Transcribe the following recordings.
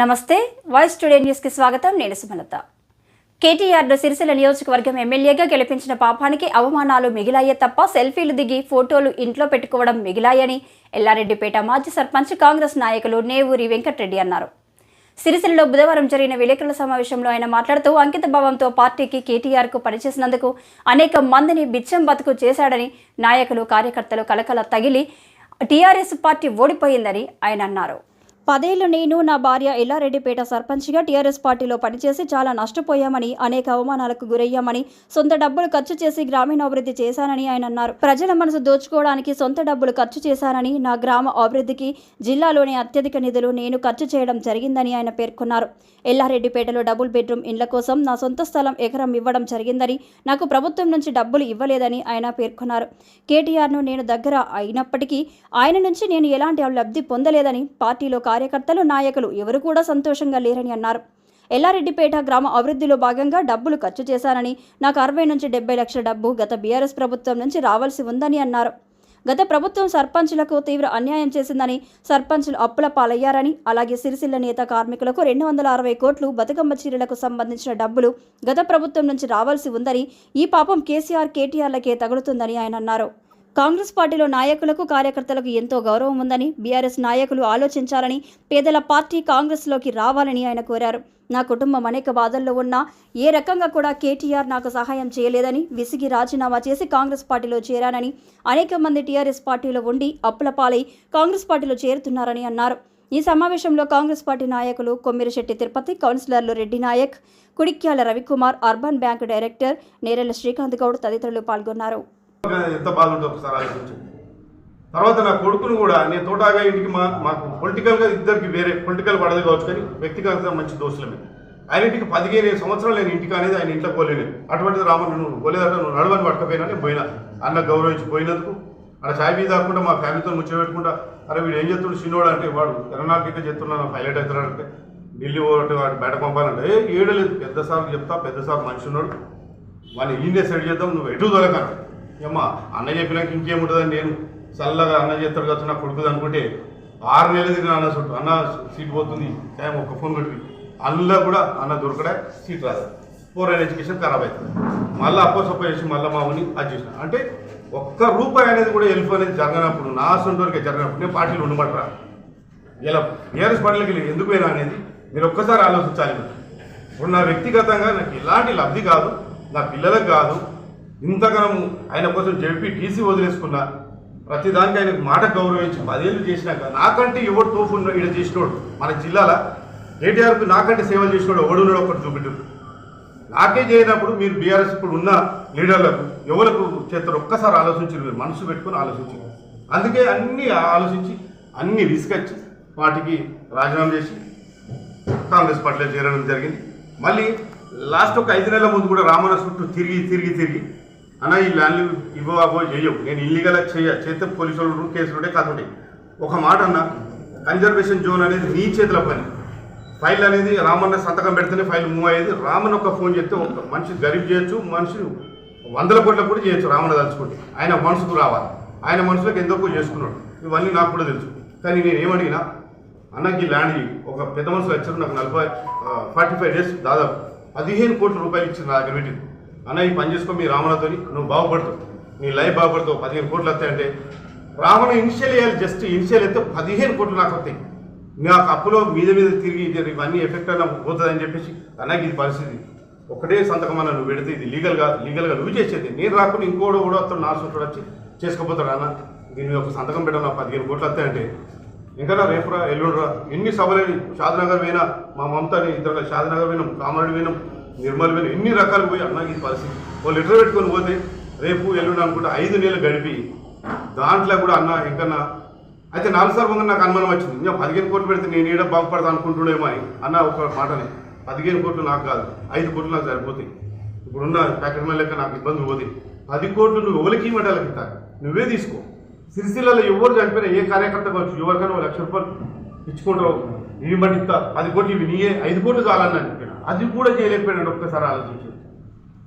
నమస్తే voice today న్యూస్కి స్వాగతం. నేను సుమలత. కేటీఆర్ను సిరిసిల్ల నియోజకవర్గం ఎమ్మెల్యేగా గెలిపించిన పాపానికి అవమానాలు మిగిలాయే తప్ప సెల్ఫీలు దిగి ఫోటోలు ఇంట్లో పెట్టుకోవడం మిగిలాయని ఎల్లారెడ్డిపేట మాజీ సర్పంచ్ కాంగ్రెస్ నాయకులు నేవూరి వెంకటరెడ్డి అన్నారు. సిరిసిల్లలో బుధవారం జరిగిన విలేకరుల సమావేశంలో ఆయన మాట్లాడుతూ అంకిత భావంతో పార్టీకి కేటీఆర్కు పనిచేసినందుకు అనేక మందిని బిచ్చం బతుకు చేశాడని నాయకులు కార్యకర్తలు కలకల తగిలి టీఆర్ఎస్ పార్టీ ఓడిపోయిందని ఆయన అన్నారు. పదేళ్ళు నేను నా భార్య ఎల్లారెడ్డిపేట సర్పంచ్గా టీఆర్ఎస్ పార్టీలో పనిచేసి చాలా నష్టపోయామని అనేక అవమానాలకు గురయ్యామని సొంత డబ్బులు ఖర్చు చేసి గ్రామీణాభివృద్ధి చేశానని ఆయన అన్నారు. ప్రజల మనసు దోచుకోవడానికి సొంత డబ్బులు ఖర్చు చేశానని నా గ్రామ అభివృద్ధికి జిల్లాలోని అత్యధిక నిధులు నేను ఖర్చు చేయడం జరిగిందని ఆయన పేర్కొన్నారు. ఎల్లారెడ్డిపేటలో డబుల్ బెడ్రూమ్ ఇండ్ల కోసం నా సొంత స్థలం ఎకరం ఇవ్వడం జరిగిందని నాకు ప్రభుత్వం నుంచి డబ్బులు ఇవ్వలేదని ఆయన పేర్కొన్నారు. కేటీఆర్ను నేను దగ్గర అయినప్పటికీ ఆయన నుంచి నేను ఎలాంటి లబ్ధి పొందలేదని పార్టీలో కార్యకర్తలు నాయకులు ఎవరు కూడా సంతోషంగా లేరని అన్నారు. ఎల్లారెడ్డిపేట గ్రామ అభివృద్ధిలో భాగంగా డబ్బులు ఖర్చు చేశానని నాకు అరవై నుంచి డెబ్బై లక్షల డబ్బు గత బీఆర్ఎస్ ప్రభుత్వం నుంచి రావాల్సి ఉందని అన్నారు. గత ప్రభుత్వం సర్పంచులకు తీవ్ర అన్యాయం చేసిందని సర్పంచులు అప్పుల పాలయ్యారని అలాగే సిరిసిల్ల నేత కార్మికులకు రెండు వందల అరవై కోట్లు బతుకమ్మ చీరలకు సంబంధించిన డబ్బులు గత ప్రభుత్వం నుంచి రావాల్సి ఉందని ఈ పాపం కేసీఆర్ కేటీఆర్లకే తగులుతుందని ఆయన అన్నారు. కాంగ్రెస్ పార్టీలో నాయకులకు కార్యకర్తలకు ఎంతో గౌరవం ఉందని బీఆర్ఎస్ నాయకులు ఆలోచించాలని పేదల పార్టీ కాంగ్రెస్లోకి రావాలని ఆయన కోరారు. నా కుటుంబం అనేక బాధల్లో ఉన్నా ఏ రకంగా కూడా కేటీఆర్ నాకు సహాయం చేయలేదని విసిగి రాజీనామా చేసి కాంగ్రెస్ పార్టీలో చేరానని అనేక మంది టీఆర్ఎస్ పార్టీలో ఉండి అప్పుల పాలై కాంగ్రెస్ పార్టీలో చేరుతున్నారని అన్నారు. ఈ సమావేశంలో కాంగ్రెస్ పార్టీ నాయకులు కొమ్మిరిశెట్టి తిరుపతి కౌన్సిలర్లు Reddy Nayak Kudikyala Ravikumar urban bank director Nerella Srikanth Goud తదితరులు పాల్గొన్నారు. ఎంత బాధ ఉంటుందో ఒకసారి ఆలోచించండి తర్వాత నా కొడుకును కూడా నేను తోటాగా ఇంటికి మా మాకు పొలిటికల్గా ఇద్దరికి వేరే పొలిటికల్ పడదు కావచ్చు కానీ వ్యక్తిగతంగా మంచి దోషులమే ఆయన ఇంటికి పదిహేను సంవత్సరాలు నేను ఇంటికి అనేది ఆయన ఇంట్లో పోలేను. అటువంటిది రామన్ నువ్వు పోలేదంటే నువ్వు నడవని పట్టకపోయినా నేను పోయినా. అన్న గౌరవించి పోయినందుకు. అక్కడ చాయ్ మీద కాకుండా మా ఫ్యామిలీతో ముచ్చబెట్టుకుంటా అరే వీడు ఏం చేస్తున్నాడు చిన్నోడు అంటే వాడు ఎర్రనాటిక చేస్తున్నా పైలట్ అవుతున్నాడంటే ఢిల్లీ పోటీ వాడు బయట పంపాలంటే. ఏ ఏడలేదు పెద్ద సార్లు చెప్తా పెద్ద సార్ మనిషి ఉన్నాడు. వాడిని ఈయనే సెట్ చేద్దాం నువ్వు ఎటు దొరకను. ఏమ్మా అన్న చెప్పినాక ఇంకేముంటుందని నేను చల్లగా అన్న చేస్తాడు కదా నా కొడుకుది అనుకుంటే ఆరు నెలలు తిరిగిన అన్న చుట్టూ అన్న సీట్ పోతుంది. టైం ఒక్క ఫోన్ పెట్టి. అందులో కూడా అన్న దొరకడా సీట్ రాదు. ఫోర్ అండ్ ఎడ్యుకేషన్ ఖరాబ్ అవుతుంది. మళ్ళీ అప్ప సప్ప చేసి మళ్ళీ మామూని అది చేసిన. అంటే ఒక్క రూపాయి అనేది కూడా హెల్ప్ అనేది జరగనప్పుడు నా సొంత వరకు జరగనప్పుడు నేను పార్టీలు ఉండమంటారా? ఇలా టీఆర్ఎస్ పార్టీలకి వెళ్ళి ఎందుకు పోయినా అనేది మీరు ఒక్కసారి ఆలోచించాలి. ఇప్పుడు నా వ్యక్తిగతంగా నాకు ఎలాంటి లబ్ధి కాదు నా పిల్లలకు కాదు ఇంతగానం ఆయన కోసం చెప్పి టీసీ వదిలేసుకున్నా ప్రతిదానికి ఆయనకు మాట గౌరవించి పదేళ్ళు చేసినాక నాకంటే ఎవడు తోపు ఈడ చేసినోడు మన జిల్లాల కేటీఆర్కు నాకంటే సేవలు చేసినోడు ఎవడున్నాడు ఒకటి చూపెట్టు నాకే చేయనప్పుడు మీరు బీఆర్ఎస్ ఇప్పుడు ఉన్న లీడర్లకు ఎవరికి చేస్తారు ఒక్కసారి ఆలోచించారు మీరు మనసు పెట్టుకొని ఆలోచించారు. అందుకే అన్ని ఆలోచించి అన్ని విసుకొచ్చి వాటికి రాజీనామా చేసి కాంగ్రెస్ పార్టీలో చేరడం జరిగింది. మళ్ళీ లాస్ట్ ఒక ఐదు నెలల ముందు కూడా రామన్న చుట్టూ తిరిగి తిరిగి తిరిగి అన్న ఈ ల్యాండ్లు ఇవ్వ అవో చేయవు నేను ఇల్లీగల్ చేయ చేస్తే పోలీసు వాళ్ళు కేసులు ఉంటే కథ ఒక మాట అన్న కన్జర్వేషన్ జోన్ అనేది నీ చేతుల పని. ఫైల్ అనేది రామన్న సంతకం పెడితేనే ఫైల్ మూవ్ అయ్యేది. రామన్న ఒక ఫోన్ చేస్తే ఒక మనిషి గరీబ్ చేయొచ్చు మనిషి వందల కోట్ల కూడా చేయొచ్చు రామన్న తలుచుకుంటే. ఆయన మనసుకు రావాలి. ఆయన మనసులోకి ఎందుకు చేసుకున్నాడు? ఇవన్నీ నాకు కూడా తెలుసు. కానీ నేను ఏమడిగినా అన్నకి ల్యాండ్ ఒక పెద్ద మనుషులు వచ్చారు నాకు నలభై ఫార్టీ ఫైవ్ డేస్ దాదాపు పదిహేను కోట్ల రూపాయలు ఇచ్చింది నా దగ్గర అన్న ఈ పని చేసుకో మీ రామన్నతోని నువ్వు బాగుపడతావు నీ లైఫ్ బాగుపడతావు పదిహేను కోట్లు వస్తాయంటే రావణ ఇనిషియల్ వేయాలి జస్ట్ ఇనిషియల్ అయితే పదిహేను కోట్లు నాకు వస్తాయి. నాకు అప్పులో మీద మీద తిరిగి ఇవన్నీ ఎఫెక్ట్ అయినా పోతుందని చెప్పేసి అన్నకి ఇది పరిస్థితి. ఒకటే సంతకం అన్న నువ్వు పెడితే ఇది లీగల్గా లీగల్గా నువ్వు చేసేది. నేను రాకుండా ఇంకోడు కూడా వస్తాడు నా సొంత వచ్చి చేసుకోపోతాడు అన్న. దీని మీద ఒక సంతకం పెట్టాను పదిహేను కోట్లు వస్తాయంటే ఇంకా రేపురా ఎల్లుండ్రా ఎన్ని సభలని షాద్నగర్ పోయినా మా మమతని ఇద్దరు షాద్నగర్ పోయినాం కామారెడ్డి పోయినాం. నిర్మల్ మీద ఎన్ని రకాలు పోయి అన్న ఈ పరిస్థితి ఓ లెటర్ పెట్టుకొని పోతే రేపు ఎల్లుండి అనుకుంటే ఐదు నెలలు గడిపి దాంట్లో కూడా అన్న ఇంకన్నా. అయితే నాలుగు సార్లు ముందు నాకు అనుమానం వచ్చింది. ఇంకా పదిహేను కోట్లు పెడితే నేను ఏడ బాగుపడతా అనుకుంటుండేమో అని. అన్న ఒక మాటని పదిహేను కోట్లు నాకు కాదు ఐదు కోట్లు నాకు సరిపోతాయి. ఇప్పుడున్న ప్యాకెట్ మళ్ళీ లెక్క నాకు ఇబ్బందులు పోతాయి. పది కోట్లు నువ్వు ఎవరికి ఇవ్వడానికి ఇస్తా? నువ్వే తీసుకో. సిరిసిల్లలో ఎవరు చనిపోయినా ఏ కార్యకర్త కావచ్చు ఎవరికైనా ఒక లక్ష రూపాయలు ఇచ్చుకుంటావు ఇవి బట్టి ఇస్తా. పది కోట్లు ఇవి నీయే. ఐదు కోట్లు చాలన్నా చెప్పిన. అది కూడా చేయలేకపోయినాడు ఒక్కసారి ఆలోచించు.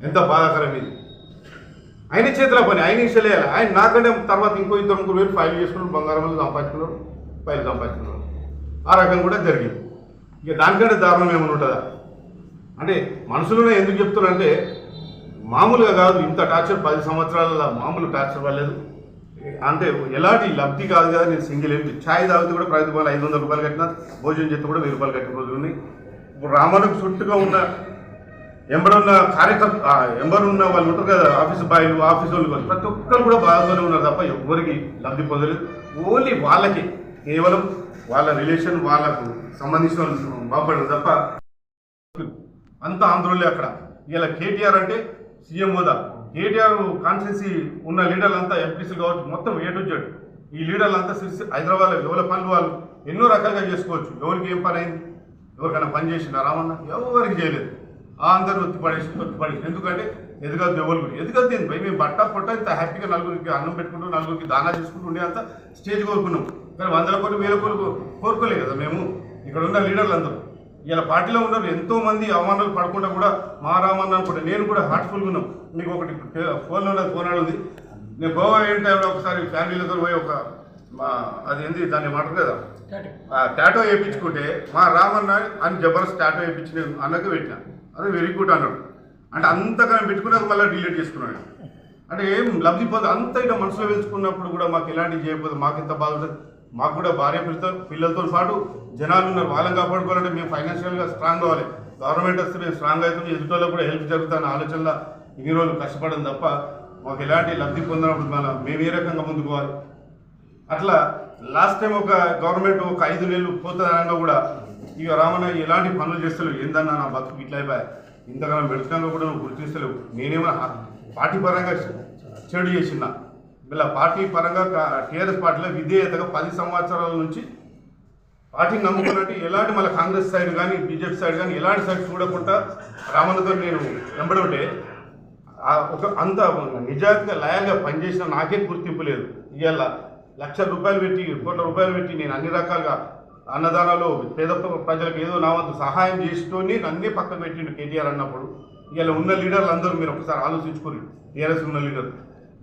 ఎంత బాధాకరం ఇది. ఆయన చేతిలో పని ఆయన ఇష్టలేయాలి. ఆయన నాకంటే తర్వాత ఇంకో ఇద్దరు ముగ్గురు వేలు ఫైల్ చేసుకున్నాడు బంగారం వల్ల ఫైల్ సంపాదించుకున్నాడు. ఆ రకం కూడా జరిగింది. ఇక దానికంటే దారుణం ఏమైనా ఉంటుందా? అంటే మనసులోనే ఎందుకు చెప్తున్నానంటే మామూలుగా కాదు ఇంత టార్చర్ పది సంవత్సరాల మామూలు టార్చర్ పడలేదు. అంటే ఎలాంటి లబ్ధి కాదు కదా నేను సింగిల్ ఏమి ఛాయ్ తాగితే కూడా ప్రతి రూపాయలు ఐదు వందల రూపాయలు కట్టినా భోజనం చేస్తే కూడా వెయ్యి రూపాయలు కట్టిన రోజులు ఉన్నాయి. ఇప్పుడు రామానికి చుట్టుగా ఉన్న ఎంబరున్న కార్యకర్త ఆ, వాళ్ళు ఉంటారు కదా ఆఫీస్ బాయ్లు ఆఫీస్ వాళ్ళు ప్రతి ఒక్కరు కూడా బాధతోనే ఉన్నారు తప్ప ఎవరికి లబ్ధి పొందలేదు. ఓన్లీ వాళ్ళకి కేవలం వాళ్ళ రిలేషన్ వాళ్ళకు సంబంధించిన వాళ్ళు బాగుపడరు తప్ప అంత ఆంధ్రులే అక్కడ. ఇలా కేటీఆర్ అంటే సీఎం హోదా. కేటీఆర్ కాన్స్టిట్యూన్సీ ఉన్న లీడర్లంతా ఎంపీసీలు కావచ్చు మొత్తం ఏటొచ్చాడు ఈ లీడర్లంతా సిరిసి హైదరాబాద్లో ఎవరి పనులు వాళ్ళు ఎన్నో రకాలుగా చేసుకోవచ్చు. ఎవరికి ఏం పని అయింది ఎవరికైనా పని చేసిందా రామన్న? ఎవరికి చేయలేదు. ఆ అందరూ ఒత్తి పడేసి ఒత్తి పడేసి. ఎందుకంటే ఎదగద్దు ఎవరు ఎదగద్దు ఏంది? భయ మేము బట్ట పొట్ట ఇంత హ్యాపీగా నలుగురికి అన్నం పెట్టుకుంటూ నలుగురికి దానా చేసుకుంటూ ఉండే అంత స్టేజ్ కోరుకున్నాం. కానీ వందల కోట్లు వేల కోట్లు కోరుకోలే కదా మేము. ఇక్కడ ఉన్న లీడర్లు అందరూ. ఇలా పార్టీలో ఉన్నారు ఎంతోమంది అవమానాలు పడకుండా కూడా మా రామన్న అనుకుంటే నేను కూడా హార్ట్ఫుల్గా ఉన్నాం. మీకు ఒకటి ఫోన్లో ఉన్నది ఫోన్ ఉంది నేను గోవా అయిన టైంలో ఒకసారి ఫ్యామిలీలతో పోయి ఒక మా అది ఏంది దాన్ని మాట కదా? టాటో వేయించుకుంటే మా రామన్న అని జబర్దస్త్ టాటో వేయించి నేను అన్నకు పెట్టిన. అదే వెరీ గుడ్ అన్నాడు. అంటే అంతగా పెట్టుకున్నాక మళ్ళీ డిలీట్ చేసుకున్నాడు. అంటే ఏం లబ్ధి పోదు అంత ఇక మనసులో పెంచుకున్నప్పుడు కూడా మాకు ఎలాంటివి చేయకపోతే మాకు ఎంత బాధ ఉంటుంది. మాకు కూడా భార్య పిల్లతో పిల్లలతో పాటు జనాలు ఉన్నారు. వాళ్ళని కాపాడుకోవాలంటే మేము ఫైనాన్షియల్గా స్ట్రాంగ్ కావాలి గవర్నమెంట్ వస్తే మేము స్ట్రాంగ్ అవుతుంది ఎదుటోళ్ళకు కూడా హెల్ప్ జరుగుతున్న ఆలోచనలో ఇన్ని రోజులు కష్టపడడం తప్ప మాకు ఎలాంటి లబ్ధి పొందినప్పుడు మన మేము ఏ రకంగా ముందుకోవాలి అట్లా లాస్ట్ టైం ఒక గవర్నమెంట్ ఒక ఐదు నెలలు పోతుందనగా కూడా ఇక రామన్న ఎలాంటి పనులు చేస్తలేవు. ఏందన్నా నా బతుకు ఇట్లా అయిపోయా? ఇంతకాలం పెడుతున్నాక కూడా నువ్వు గుర్తిస్తలేవు నేనేమన్నా పార్టీ పరంగా చెడు చేసిన. ఇలా పార్టీ పరంగా టీఆర్ఎస్ పార్టీలో విధేయతగా పది సంవత్సరాల నుంచి పార్టీని నమ్ముకున్నట్టు ఎలాంటి మళ్ళీ కాంగ్రెస్ సైడ్ కానీ బీజేపీ సైడ్ కానీ ఎలాంటి సైడ్ చూడకుండా రామన్నతో నేను వెంబడుంటే ఒక అంత నిజాయితీగా లయాల్గా పనిచేసిన నాకే గుర్తింపు లేదు. ఇవాళ లక్ష రూపాయలు పెట్టి కోట్ల రూపాయలు పెట్టి నేను అన్ని రకాలుగా అన్నదానాలు పేద ప్రజలకు ఏదో నా వంతు సహాయం చేస్తూనే నన్నే పక్కన పెట్టిండు కేటీఆర్ అన్నప్పుడు. ఇలా ఉన్న లీడర్లు అందరూ మీరు ఒకసారి ఆలోచించుకోరు టీఆర్ఎస్ ఉన్న లీడర్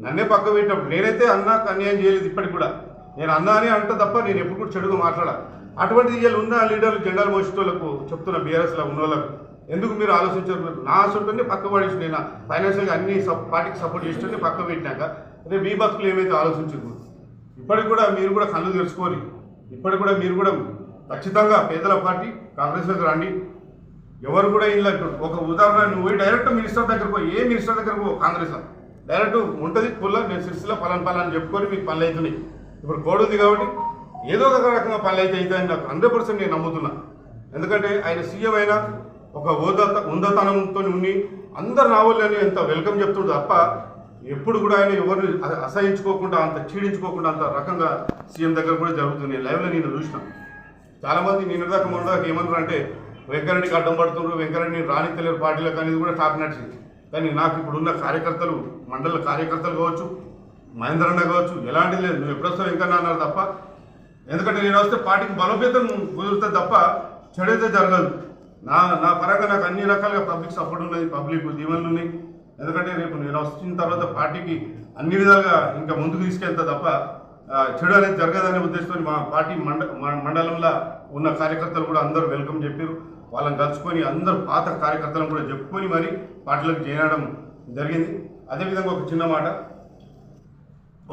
నన్నే పక్క పెట్టినప్పుడు నేనైతే అన్నాకు అన్యాయం చేయలేదు ఇప్పటికి కూడా. నేను అన్నా అని అంట తప్ప నేను ఎప్పుడు కూడా చెడుగా మాట్లాడా. అటువంటిది ఇవాళ ఉన్న లీడర్లు జెండాలు మోసేటోళ్ళకు చెప్తున్న బీఆర్ఎస్లో ఉన్న వాళ్ళకు ఎందుకు మీరు ఆలోచించారు? నా సొంతనే పక్క పడేసి నేను ఫైనాన్షియల్గా అన్ని సప్- పార్టీకి సపోర్ట్ చేస్తుంటే పక్క పెట్టినాక రేపు మీ బతుకులు ఏమైతే ఆలోచించకూడదు ఇప్పటికి కూడా మీరు కూడా కళ్ళు తెరుచుకొని ఇప్పటికి కూడా మీరు కూడా ఖచ్చితంగా పేదల పార్టీ కాంగ్రెస్లోకి రండి. ఎవరు కూడా ఇలా ఒక ఉదాహరణ నువ్వు డైరెక్ట్ మినిస్టర్ దగ్గరకు పో ఏ మినిస్టర్ దగ్గరకు పో కాంగ్రెస్ డైరెక్ట్ ఉంటుంది పుల్ల నేను సిరిసిల్ల పలాన్ పలాన్ చెప్పుకొని మీకు పనులు అవుతున్నాయి. ఇప్పుడు కోడుంది కాబట్టి ఏదో ఒక రకంగా పనులు అయితే అవుతాయని నాకు హండ్రెడ్ పర్సెంట్ నేను నమ్ముతున్నా. ఎందుకంటే ఆయన సీఎం అయినా ఒక హోదా ఉందతనంతో ఉండి అందరు నావల్ని ఎంత వెల్కమ్ చెప్తుండు తప్ప ఎప్పుడు కూడా ఆయన ఎవరిని అసహించుకోకుండా అంత క్షీణించుకోకుండా అంత రకంగా సీఎం దగ్గర కూడా జరుగుతుంది లైవ్లో నేను చూసిన. చాలామంది నిన్న దాకా మొన్న దాకా ఏమన్నారు అంటే వెంకరెడ్డికి అడ్డం పడుతున్నారు వెంకరెడ్డిని రాణితలేరు పార్టీలకు అనేది కూడా టాక్ నడిచింది. కానీ నాకు ఇప్పుడున్న కార్యకర్తలు మండల కార్యకర్తలు కావచ్చు మహేంద్ర అన్న కావచ్చు ఎలాంటిది లేదు. నువ్వు ఎప్పుడొస్తావు వెంకన్న అన్నారు తప్ప ఎందుకంటే నేను వస్తే పార్టీకి బలోపేతం కుదురుతుంది తప్ప చెడైతే జరగదు. నా నా పరంగా నాకు అన్ని రకాలుగా పబ్లిక్ సపోర్ట్ ఉన్నది పబ్లిక్ దీవెనలు ఉన్నాయి. ఎందుకంటే రేపు నేను వచ్చిన తర్వాత పార్టీకి అన్ని విధాలుగా ఇంకా ముందుకు తీసుకెళ్తా తప్ప చెడు అనేది జరగదనే ఉద్దేశంతో మా పార్టీ మండ మండలంలో ఉన్న కార్యకర్తలు కూడా అందరూ వెల్కమ్ చెప్పారు. వాళ్ళని కలుసుకొని అందరూ పాత కార్యకర్తలను కూడా చెప్పుకొని మరి పార్టీలకు చేరడం జరిగింది. అదేవిధంగా ఒక చిన్న మాట.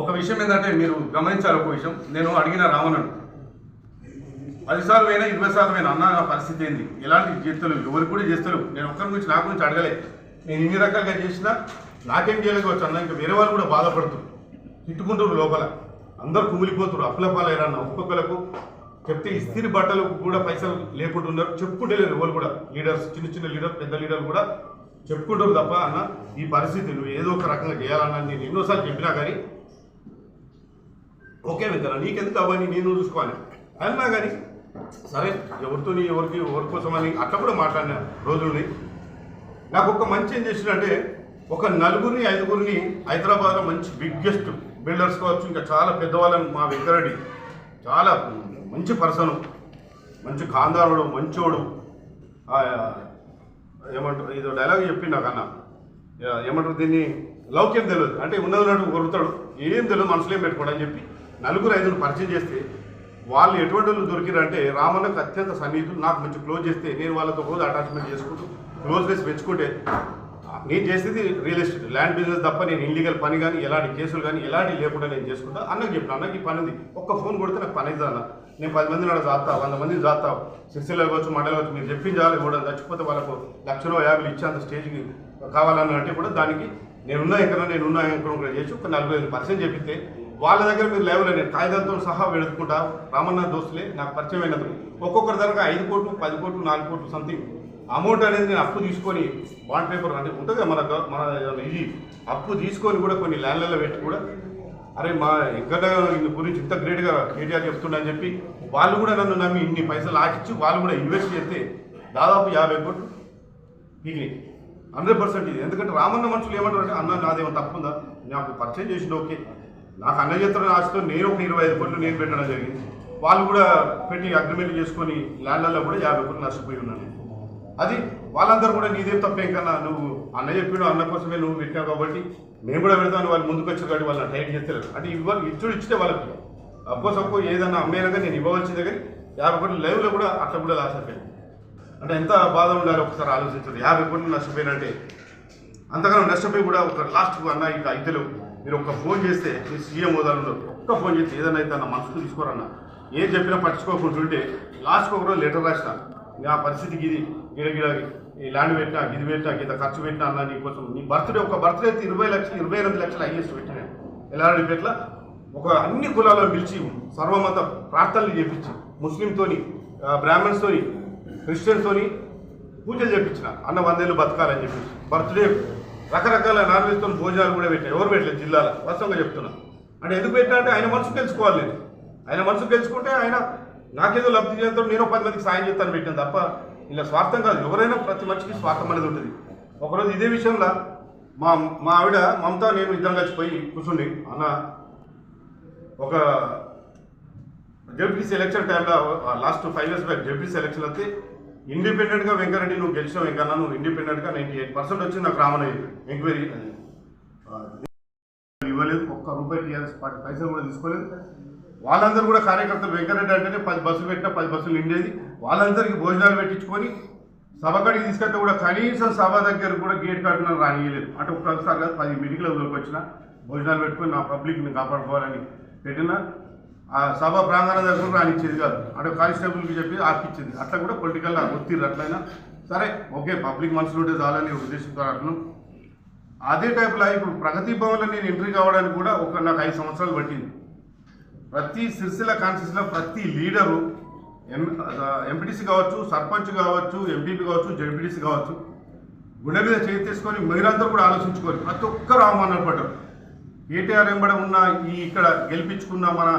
ఒక విషయం ఏంటంటే మీరు గమనించాలి ఒక విషయం. నేను అడిగిన రావణను పదిసార్లు అయినా ఇరవై సార్లు అయినా అన్న నా పరిస్థితి ఏంది? ఎలాంటి చేస్తలు ఎవరు కూడా చేస్తారు నేను ఒక్కరి గురించి నా గురించి అడగలేదు నేను ఇన్ని రకాలుగా చేసినా నాకేం చేయలేకపోవచ్చు అన్న ఇంకా వేరే వాళ్ళు కూడా బాధపడుతున్నారు. తిట్టుకుంటారు లోపల. అందరు కుమిలిపోతున్నారు. అప్పులపాలైనా ఒక్కొక్కలకు చెప్తే ఇస్త్రీ బట్టలకు కూడా పైసలు లేకుండా ఉన్నారు. చెప్పుకుంటే లేరు ఎవరు కూడా. లీడర్స్ చిన్న చిన్న లీడర్ పెద్ద లీడర్ కూడా చెప్పుకుంటారు తప్ప అన్న ఈ పరిస్థితి నువ్వు ఏదో ఒక రకంగా చేయాలన్న నేను ఎన్నోసార్లు చెప్పినా కానీ ఓకే వెంకన్న నీకెందుకు అవన్నీ నేను చూసుకోవాలి. అన్నా కానీ సరే ఎవరితో ఎవరికి ఎవరి కోసం అని అట్లా కూడా మాట్లాడిన రోజుల్ని నాకు ఒక మంచి ఏం చేసిందంటే ఒక నలుగురిని ఐదుగురిని హైదరాబాద్లో మంచి బిగ్గెస్ట్ బిల్డర్స్ కావచ్చు ఇంకా చాలా పెద్దవాళ్ళని మా వెంకరెడ్డి. చాలా మంచి పర్సన్ మంచి ఖాందారుడు మంచోడు. ఏమంటారు ఇదో డైలాగ్ చెప్పిండు నాకు అన్న. ఏమంటారు దీన్ని? లౌక్యం తెలియదు అంటే ఉన్నది నాడు కొరుతాడు ఏం తెలియదు మనసులో ఏం పెట్టుకోడు అని చెప్పి నలుగురు ఐదుగురు పరిచయం చేస్తే వాళ్ళు ఎటువంటి వాళ్ళు దొరికిరంటే రామన్నకు అత్యంత సన్నిహితులు నాకు మంచి క్లోజ్ చేస్తే నేను వాళ్ళతో రోజు అటాచ్మెంట్ చేసుకుంటూ క్లోజ్ క్లోజ్నెస్ పెంచుకుంటే నేను చేసేది రియల్ ఎస్టేట్ ల్యాండ్ బిజినెస్ తప్ప నేను ఇల్లీగల్ పని కానీ ఎలాంటి కేసులు కానీ ఎలాంటి లేకుండా నేను చేసుకుంటా. అన్నకు చెప్పిన అన్నకి ఈ పని ఉంది. ఒక్క ఫోన్ కొడితే నాకు పని అన్న నేను పది మంది నాడు జాతా వంద మందిని జాతా సిరిసిల్ల కావచ్చు మండలం కావచ్చు మీరు చెప్పించాలి కూడా చచ్చిపోతే వాళ్ళకు లక్షలో యాభై ఇచ్చేంత స్టేజ్కి కావాలని అంటే కూడా దానికి నేనున్నా ఎక్కడ నేనున్నా ఎక్కడ కూడా చేసి ఒక నలభై ఐదు పర్సెంట్ చెప్పితే వాళ్ళ దగ్గర మీరు లేవలే నేను కాగితాలతో సహా వెడుకుంటా రామన్న దోస్తులే నాకు పరిచయం అయినందుకు. ఒక్కొక్కరి దగ్గర ఐదు కోట్లు పది కోట్లు నాలుగు కోట్లు సంథింగ్ అమౌంట్ అనేది నేను అప్పు తీసుకొని బాండ్ పేపర్ అంటే ఉంటుంది మన మన ఇది అప్పు తీసుకొని కూడా కొన్ని ల్యాండ్లలో పెట్టి కూడా అరే మా ఎక్కడ ఈయన గురించి ఇంత గ్రేట్గా కేటీఆర్ చెప్తుండని చెప్పి వాళ్ళు కూడా నన్ను నమ్మి ఇన్ని పైసలు ఆకిచ్చి వాళ్ళు కూడా ఇన్వెస్ట్ చేస్తే దాదాపు యాభై కోట్లు ఇది హండ్రెడ్ పర్సెంట్ ఇది. ఎందుకంటే రామన్న మనుషులు ఏమంటారు అంటే అన్న నాదేమో తప్పుందా? నాకు పర్చేజ్ చేసింది ఓకే. నాకు అన్న చేస్తున్న ఆశతో నేను ఒక ఇరవై ఐదు కోట్లు నేను పెట్టడం జరిగింది. వాళ్ళు కూడా పెట్టి అగ్రిమెంట్ చేసుకొని ల్యాండ్లలో కూడా యాభై కోట్లు నష్టపోయి ఉన్నాను. అది వాళ్ళందరూ కూడా నీదేం తప్పేం? కన్నా నువ్వు అన్న చెప్పిడు అన్న కోసమే నువ్వు పెట్టావు కాబట్టి మేము కూడా పెడతాను వాళ్ళు ముందుకు వచ్చారు కాబట్టి వాళ్ళని టైట్ చేస్తారు అంటే ఇవ్వాలి ఇచ్చుడు ఇచ్చితే వాళ్ళకి. అప్పో సప్పో ఏదన్నా అమ్మేనగా నేను ఇవ్వవలసిందే కానీ యాభై కోట్లు లైవ్లో కూడా అట్లా కూడా లాస్ అయిపోయింది. అంటే ఎంత బాధ ఉండాలి ఒకసారి ఆలోచించండి. యాభై కోట్లు నష్టపోయినంటే అంతగానో నష్టపోయి కూడా ఒక లాస్ట్ అన్న ఇక అయితే మీరు ఒక్క ఫోన్ చేస్తే మీ సీఎం హోదాలో ఒక్క ఫోన్ చేస్తే ఏదైనా అయితే అన్న మనసుకు తీసుకోరన్న. ఏం చెప్పినా పట్టించుకోకుంటుంటే లాస్ట్కి ఒకరోజు లెటర్ రాసిన. నా పరిస్థితికి ఇది గిడ గిడ ఈ ల్యాండ్ పెట్టినా ఇది పెట్టినా ఇంత ఖర్చు పెట్టినా అన్న నీకోసం నీ బర్త్డే ఒక బర్త్డే అయితే ఇరవై లక్షలు ఇరవై ఎనిమిది లక్షలు ఐఎస్ పెట్టినా. ఎల్లారెడ్డి పెట్ల ఒక అన్ని కులాలను పిలిచి సర్వమత ప్రార్థనలు చేపించి ముస్లింతోని బ్రాహ్మణ్స్తోని క్రిస్టియన్స్తోని పూజలు చేపించిన. అన్న వందేళ్ళు బతకాలని చెప్పి బర్త్డే రకరకాల నాన్ వెజ్తో భోజనాలు కూడా పెట్టాయి ఎవరు పెట్టలేదు జిల్లాలో? వాస్తవంగా చెప్తున్నా. అంటే ఎందుకు పెట్టినా అంటే ఆయన మనసు తెలుసుకోవాలి ఆయన మనసు తెలుసుకుంటే ఆయన నాకేదో లబ్ధి చేయడంతో నేను పది మందికి సాయం చేస్తాను పెట్టాను తప్ప ఇలా స్వార్థం కాదు. ఎవరైనా ప్రతి మనిషికి స్వార్థం అనేది ఉంటుంది. ఒకరోజు ఇదే విషయంలో మా మా ఆవిడ మమత నేను ఇద్దరం కలిసిపోయి కూర్చుండి అన్న ఒక జడ్పీసీ ఎలక్షన్ టైంలో last five years back ZPC election అయితే ఇండిపెండెంట్గా వెంకరెడ్డి నువ్వు గెలిచావు వెంకన్న నువ్వు ఇండిపెండెంట్గా నైంటీ ఎయిట్ పర్సెంట్ వచ్చింది నాకు రామన్ ఎంక్వైరీ. ఇవ్వలేదు ఒక్క రూపాయి టీఆర్ఎస్ పార్టీ పైసలు కూడా తీసుకోలేదు. వాళ్ళందరూ కూడా కార్యకర్తలు వెంకరెడ్డి అంటేనే పది బస్సులు పెట్టినా పది బస్సులు నిండేది. వాళ్ళందరికీ భోజనాలు పెట్టించుకొని సభ కడికి తీసుకెళ్తే కూడా కనీసం సభ దగ్గర కూడా గేట్ కట్టిన రానియలేదు. అంటే ఒక్కసారి కాదు పది మీటింగ్ల ఊరికి వచ్చిన భోజనాలు పెట్టుకొని నా పబ్లిక్ని కాపాడుకోవాలని పెట్టిన. ఆ సభ ప్రాంగణం దగ్గర రానిచ్చేది కాదు. అంటే కానిస్టేబుల్కి చెప్పి ఆపిచ్చింది అట్లా కూడా పొలిటికల్ ఒత్తిడి అట్లయినా సరే ఓకే పబ్లిక్ మనసులో ఉంటే చాలని ఉద్దేశంతో అట్లా. అదే టైప్లో ఇప్పుడు ప్రగతి భవన్లో నేను ఎంట్రీ కావడానికి కూడా ఒక నాకు ఐదు సంవత్సరాలు పట్టింది. ప్రతి సిరిసిల్ల కాన్స్టిట్యూన్సీలో ప్రతి లీడరు ఎం ఎంపీటీసీ కావచ్చు సర్పంచ్ కావచ్చు ఎంపీపీ కావచ్చు జడ్పీటీసీ కావచ్చు గుండె మీద చేయి తీసుకొని మీరందరూ కూడా ఆలోచించుకొని ప్రతి ఒక్కరు అవమానాలు పడ్డారు. కేటీఆర్ ఎంబడ ఉన్న ఈ ఇక్కడ గెలిపించుకున్న మన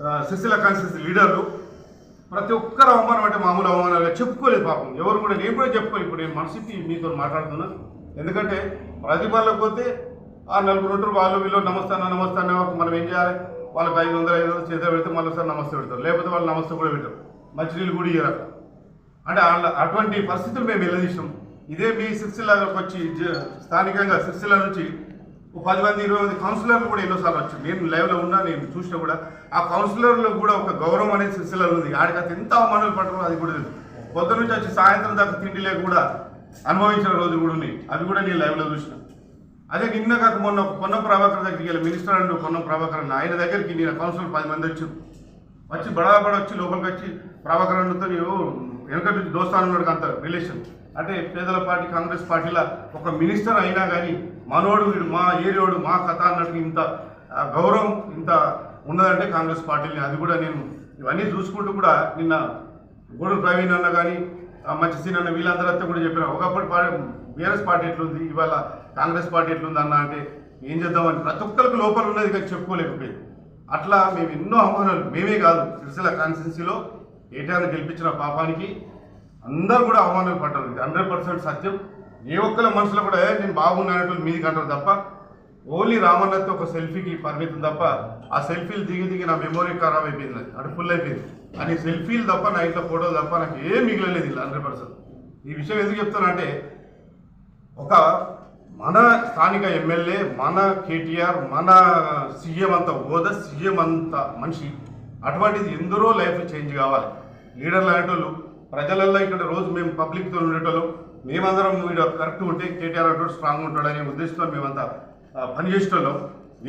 ఆ, సిరిసిల్ల కాన్స్టిట్యూన్సీ లీడర్లు ప్రతి ఒక్కరు అవమానం అంటే మామూలు అవమానాలుగా చెప్పుకోలేదు పాపం. ఎవరు కూడా నేను కూడా చెప్పుకోలేదు. ఇప్పుడు నేను మనసుకి మీతో మాట్లాడుతున్నా. ఎందుకంటే ప్రతిభలకు పోతే ఆ నలుగురు ఉంటారు వాళ్ళు వీళ్ళు నమస్తానా నమస్తానా మనం ఏం చేయాలి? వాళ్ళకి ఐదు వందలు ఐదు వందలు చేత పెడితే మళ్ళీ ఒకసారి నమస్తే పెడతారు. లేకపోతే వాళ్ళు నమస్తే కూడా పెట్టరు. మంచినీళ్ళు కూడా ఇయ్యరు అక్కడ. అంటే వాళ్ళ అటువంటి పరిస్థితులు మేము వెళ్ళదీసినాం ఇదే మీ సిరిసిల్లాకి వచ్చి జ- స్థానికంగా సిరిసిల్ల నుంచి ఒక పది మంది ఇరవై మంది కౌన్సిలర్లు కూడా ఎన్నోసార్లు వచ్చారు. నేను లైవ్లో ఉన్నా నేను చూసినా కూడా ఆ కౌన్సిలర్లో కూడా ఒక గౌరవం అనేది సిరిసిల్లలో ఉంది. ఆడికి అది ఎంత అవమానాలు పడడం అది కూడా తెలుసు పొద్దు నుంచి వచ్చి సాయంత్రం దాకా తిండి లేక కూడా అనుభవించిన రోజు కూడా ఉన్నాయి. అవి కూడా నేను లైవ్లో చూసినా. అదే నిన్న కాక మొన్న పొన్న ప్రభాకర్ దగ్గరికి వెళ్ళి మినిస్టర్ అండ్ పొన్న ప్రభాకర్ అన్న ఆయన దగ్గరికి నేను కౌన్సిలర్ పది మంది వచ్చి వచ్చి బడాబడ వచ్చి లోపలికి వచ్చి ప్రభాకర్ అన్నతో వెనక వెనకటి నుంచి అంత రిలేషన్ అంటే పేదల పార్టీ కాంగ్రెస్ పార్టీలో ఒక మినిస్టర్ అయినా కానీ మనోడు వీడు మా ఏరియోడు మా కథ అన్నట్టు ఇంత గౌరవం ఇంత ఉన్నదంటే కాంగ్రెస్ పార్టీని అది కూడా నేను ఇవన్నీ చూసుకుంటూ కూడా నిన్న గూడూరు ప్రవీణ్ అన్న కానీ మంచి సీన్ అన్న వీళ్ళందరూ అంతా కూడా చెప్పారు. ఒకప్పుడు పార్టీ బీఆర్ఎస్ పార్టీ ఎట్లుంది? ఇవాళ కాంగ్రెస్ పార్టీ ఎట్లుంది అన్నా అంటే ఏం చేద్దామని ప్రతి ఒక్కరికి లోపల ఉన్నది కానీ చెప్పుకోలేకపోయింది. అట్లా మేము ఎన్నో అవమానాలు మేమే కాదు సిరిసిల్ల కాన్స్టిట్యున్సీలో ఏటాను గెలిపించిన పాపానికి అందరూ కూడా అవమానాలు పడ్డారు. ఇది హండ్రెడ్ పర్సెంట్ సత్యం. ఏ ఒక్కరి మనసులో కూడా నేను బాగున్నానట్టు మీది కంటారు తప్ప ఓన్లీ రామన్నతో ఒక సెల్ఫీకి పరిమితం తప్ప ఆ సెల్ఫీలు దిగి దిగి నా మెమొరీ ఖరాబ్ అయిపోయింది అటు ఫుల్ అయిపోయింది. అని సెల్ఫీలు తప్ప నా ఇంట్లో ఫోటోలు తప్ప నాకు ఏం మిగిలలేదు ఇలా హండ్రెడ్ పర్సెంట్. ఈ విషయం ఎందుకు చెప్తానంటే ఒక మన స్థానిక ఎమ్మెల్యే మన కేటీఆర్ మన సీఎం అంత హోదా సీఎం అంత మనిషి. అటువంటిది ఎందరో లైఫ్ చేంజ్ కావాలి. లీడర్లు అనేటోళ్ళు ప్రజలల్లో ఇక్కడ రోజు మేము పబ్లిక్తో ఉండేటోళ్ళు మేమందరం వీడు కరెక్ట్ ఉంటే కేటీఆర్ అంటూ స్ట్రాంగ్ ఉంటాడనే ఉద్దేశంతో మేమంతా పనిచేసేటోళ్ళం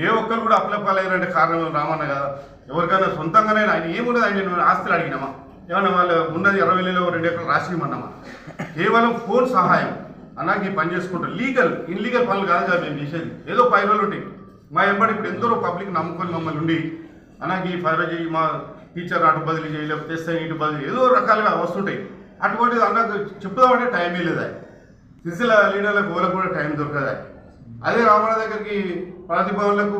ఏ ఒక్కరు కూడా అప్లపాలయ్యారంటే కారణం రామన్న కదా. ఎవరికైనా సొంతంగానే ఆయన ఏమున్నది ఆయన ఆస్తులు అడిగినామా? ఏమన్నా వాళ్ళు ఉన్నది ఇరవై వేలలో రెండు ఎకరాలు రాసిమన్నామా కేవలం ఫోన్ సహాయం. అలాగే పని చేసుకుంటాం లీగల్ ఇన్లీగల్ పనులు కాదు కదా మేము చేసేది. ఏదో పది రోజులు ఉంటాయి మా ఎంబడి ఇప్పుడు ఎందరో పబ్లిక్ నమ్ముకొని మమ్మల్ని ఉండి అలాగే ఈ ఫైవ్ చేయి మా టీచర్ అటు బదిలీ చేయి లేకపోతే ఎస్ఐ ఇటు బదిలీ ఏదో రకాలుగా వస్తుంటాయి. అటువంటిది అన్నకు చెప్పుదామంటే టైమే లేదా సిసిల లీడర్లకు వాళ్ళకు కూడా టైం దొరకదా అదే రామణ దగ్గరికి ప్రతిభావులకు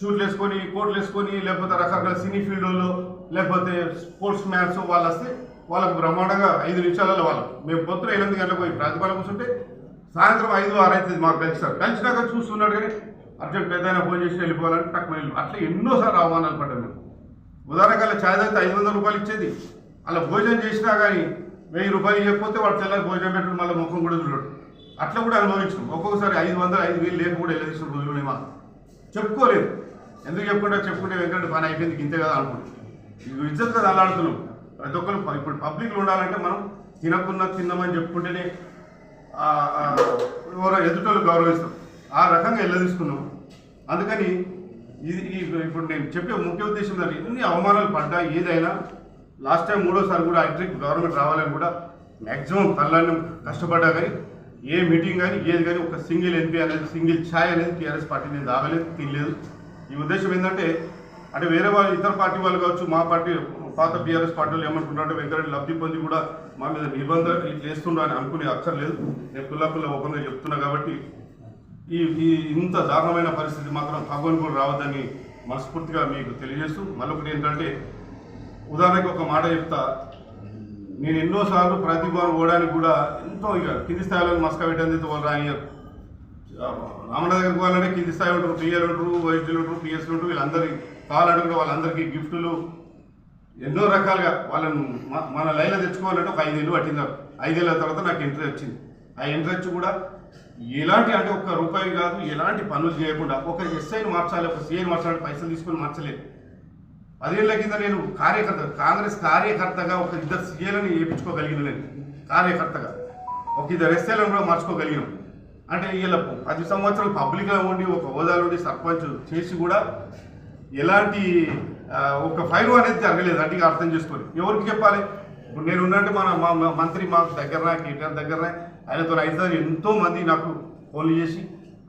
షూట్లు వేసుకొని కోట్లు వేసుకొని లేకపోతే రకరకాల సినీ ఫీల్డ్లో లేకపోతే స్పోర్ట్స్ మ్యాన్స్ వాళ్ళు వస్తే వాళ్ళకు బ్రహ్మాండంగా ఐదు నిమిషాలలో వాళ్ళు. మేము పొద్దున ఎనిమిది గంటలకు పోయి ప్రతిభాన కూర్చుంటే సాయంత్రం ఐదు ఆరు అవుతుంది మాకు పెంచుతారు పెంచినాక చూస్తున్నాడు కానీ అర్జెంట్ పెద్ద ఫోన్ చేసి వెళ్ళిపోవాలని తక్కువ వెళ్ళి అట్లా ఎన్నోసార్లు అవమానాలు పడ్డాను మేము ఉదాహరణకల్లా ఛాయ్ తాగితే ఐదు వందల రూపాయలు ఇచ్చేది. అలా భోజనం చేసినా కానీ వెయ్యి రూపాయలు ఇవ్వకపోతే వాడు తెల్లని భోజనం పెట్టడం మళ్ళీ ముఖం కూడా చూడడు. అట్లా కూడా అనుభవించాం. ఒక్కొక్కసారి ఐదు వందలు ఐదు వేలు లేక కూడా వెళ్ళదీసిన రోజులు ఉన్నాయి చెప్పుకోలేదు. ఎందుకు చెప్పుకుంటే? చెప్పుకుంటే వెంకట పని అయిపోయింది ఇంతే కదా అనుకుంటాం ఇది ఇజ్జత్ కదా అలాడుతున్నాం ప్రతి ఒక్కరు ఇప్పుడు పబ్లిక్లో ఉండాలంటే మనం తినకున్నా తిన్నామని చెప్పుకుంటేనే ఎవరో ఎదుటోళ్ళు గౌరవిస్తాం. ఆ రకంగా వెళ్ళదీసుకున్నాం అందుకని ఇది ఇప్పుడు నేను చెప్పే ముఖ్య ఉద్దేశం ఏంటంటే ఎన్ని అవమానాలు పడ్డా ఏదైనా లాస్ట్ టైం మూడోసారి కూడా ఎలక్ట్రిక్ గవర్నమెంట్ రావాలని కూడా మ్యాక్సిమం తల్లాన్ని కష్టపడ్డా కానీ ఏ మీటింగ్ కానీ ఏది కానీ ఒక సింగిల్ ఎంపీ అనేది సింగిల్ ఛాయ్ అనేది టీఆర్ఎస్ పార్టీ నేను తాగలేదు తినలేదు. ఈ ఉద్దేశం ఏంటంటే అంటే వేరే వాళ్ళు ఇతర పార్టీ వాళ్ళు కావచ్చు మా పార్టీ పాత బీఆర్ఎస్ పార్టీలు ఏమనుకుంటారంటే వెంకరెడ్డి లబ్ధి పొంది కూడా మా మీద నిబంధన చేస్తుండ అని అనుకునే అక్కర్లేదు నేను పిల్ల కుల్లా ఓపెన్గా చెప్తున్నా కాబట్టి ఈ ఈ ఇంత దారుణమైన పరిస్థితి మాత్రం భగవాన్ కూడా రావద్దని మనస్ఫూర్తిగా మీకు తెలియజేస్తూ మరొకటి ఏంటంటే ఉదాహరణకి ఒక మాట చెప్తా. నేను ఎన్నోసార్లు ప్రతిభాను పోవడానికి కూడా ఎంతో ఇక కింది స్థాయిలో మస్క పెట్టేందుకు వాళ్ళు రానియరు రామణ దగ్గరికి వాళ్ళంటే కింది స్థాయి ఉంటారు పిఎల్ ఉంటారు వైద్యులు ఉంటారు పిఎస్లు ఉంటారు వీళ్ళందరి కాలు అడుగులు వాళ్ళందరికీ గిఫ్టులు ఎన్నో రకాలుగా వాళ్ళని మన లైన్లో తెచ్చుకోవాలంటే ఒక ఐదేళ్ళు పట్టింది. నాకు. ఐదేళ్ళ తర్వాత నాకు ఇంట్రెస్ట్ వచ్చింది. ఆ ఇంట్రెస్ట్ కూడా ఎలాంటి అంటే ఒక్క రూపాయి కాదు ఎలాంటి పనులు చేయకుండా ఒక ఎస్ఐని మార్చాలి ఒక సీఐని మార్చాలి పైసలు తీసుకొని మార్చలేదు. పదేళ్ళ కింద నేను కార్యకర్త కాంగ్రెస్ కార్యకర్తగా ఒక ఇద్దరు సీఏలను వేయించుకోగలిగిన నేను కార్యకర్తగా. ఒక ఇద్దరు ఎస్ఐలను కూడా మార్చుకోగలిగినాం. అంటే వీళ్ళ పది సంవత్సరాలు పబ్లిక్గా ఉండి ఒక హోదాలో ఉండి సర్పంచ్ చేసి కూడా ఎలాంటి ఒక ఫైర్ అనేది జరగలేదు అంటే అర్థం చేసుకొని. ఎవరికి చెప్పాలి? ఇప్పుడు నేను ఉన్నట్టు మన మా మా మంత్రి మాకు దగ్గర కేటీఆర్ దగ్గరనే ఆయనతో అయితే ఎంతో మంది నాకు ఫోన్లు చేసి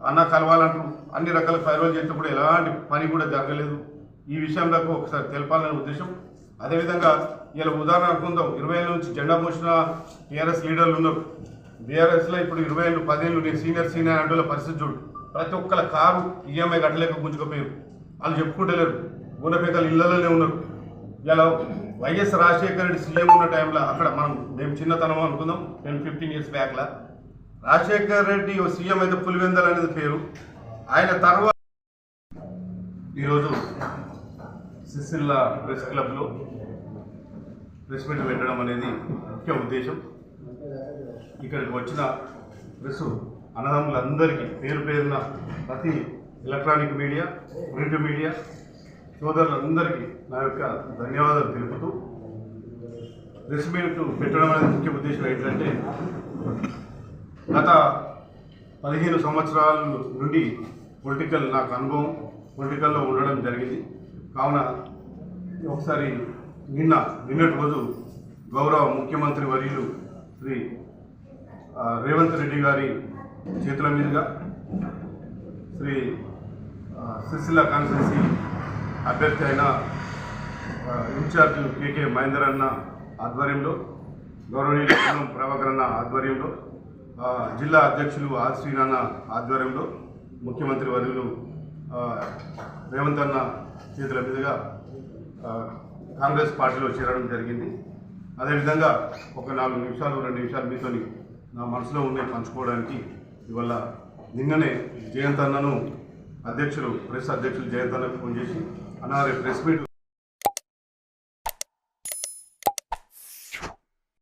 అన్న కలవాలంటూ అన్ని రకాల ఫైర్వాల్ చేస్తే కూడా ఎలాంటి పని కూడా జరగలేదు. ఈ విషయం నాకు ఒకసారి తెలపాలనే ఉద్దేశం. అదేవిధంగా ఇలా ఉదాహరణ అనుకుందాం. ఇరవై ఏళ్ళ నుంచి జెండా మోసిన టీఆర్ఎస్ లీడర్లు ఉన్నారు. బీఆర్ఎస్లో ఇప్పుడు ఇరవై ఏళ్ళు పదేళ్ళు నేను సీనియర్ సీనియర్ అంటే పరిస్థితి చూడు. ప్రతి ఒక్కళ్ళ కారు ఈఎంఐ కట్టలేక గుంజుకపోయారు. వాళ్ళు చెప్పుకుంటలేరు. గుణపేకలు ఇళ్ళలోనే ఉన్నారు. ఇలా వైఎస్ రాజశేఖర రెడ్డి సీఎం ఉన్న టైంలో అక్కడ మనం మేము చిన్నతనం అనుకుందాం టెన్ ఫిఫ్టీన్ ఇయర్స్ బ్యాక్లా రాజశేఖర రెడ్డి ఓ సీఎం అయితే పులివెందల్ అనేది పేరు. ఆయన తర్వాత ఈరోజు సిసిల్ల ప్రెస్ క్లబ్లో ప్రెస్ మీట్ పెట్టడం అనేది ముఖ్య ఉద్దేశం. ఇక్కడికి వచ్చిన ప్రెస్ అన్నదమ్ములందరికీ పేరు పేరున ప్రతి ఎలక్ట్రానిక్ మీడియా ప్రింట్ మీడియా సోదరులందరికీ నా యొక్క ధన్యవాదాలు తెలుపుతూ ప్రెస్ మీట్ పెట్టడం అనేది ముఖ్య ఉద్దేశం ఏంటంటే గత పదిహేను సంవత్సరాల నుండి పొలిటికల్ నాకు అనుభవం పొలిటికల్లో ఉండడం జరిగింది. కావున ఒకసారి నిన్న నిన్నటి రోజు గౌరవ ముఖ్యమంత్రి వర్యులు శ్రీ రేవంత్ రెడ్డి గారి చేతుల మీదుగా శ్రీ ఆ, సిరిసిల్ల అభ్యర్థి అయిన ఇన్ఛార్జ్ కేకే మహేందర్ అన్న ఆధ్వర్యంలో గౌరవనీయులు ప్రభాకర్ అన్న ఆధ్వర్యంలో జిల్లా అధ్యక్షులు ఆర్ శ్రీనాన్న ఆధ్వర్యంలో ముఖ్యమంత్రి వర్యులు రేవంత్ అన్న చేతుల మీదుగా కాంగ్రెస్ పార్టీలో చేరడం జరిగింది. అదేవిధంగా ఒక నాలుగు నిమిషాలు రెండు నిమిషాలు మీతోని నా మనసులో ఉన్నాయి పంచుకోవడానికి ఇవాళ నిన్ననే జయంత్ అన్నను అధ్యక్షులు ప్రెస్ అధ్యక్షులు జయంత్ అన్నకు ఫోన్ చేసి అన్న రేపు ప్రెస్ మీట్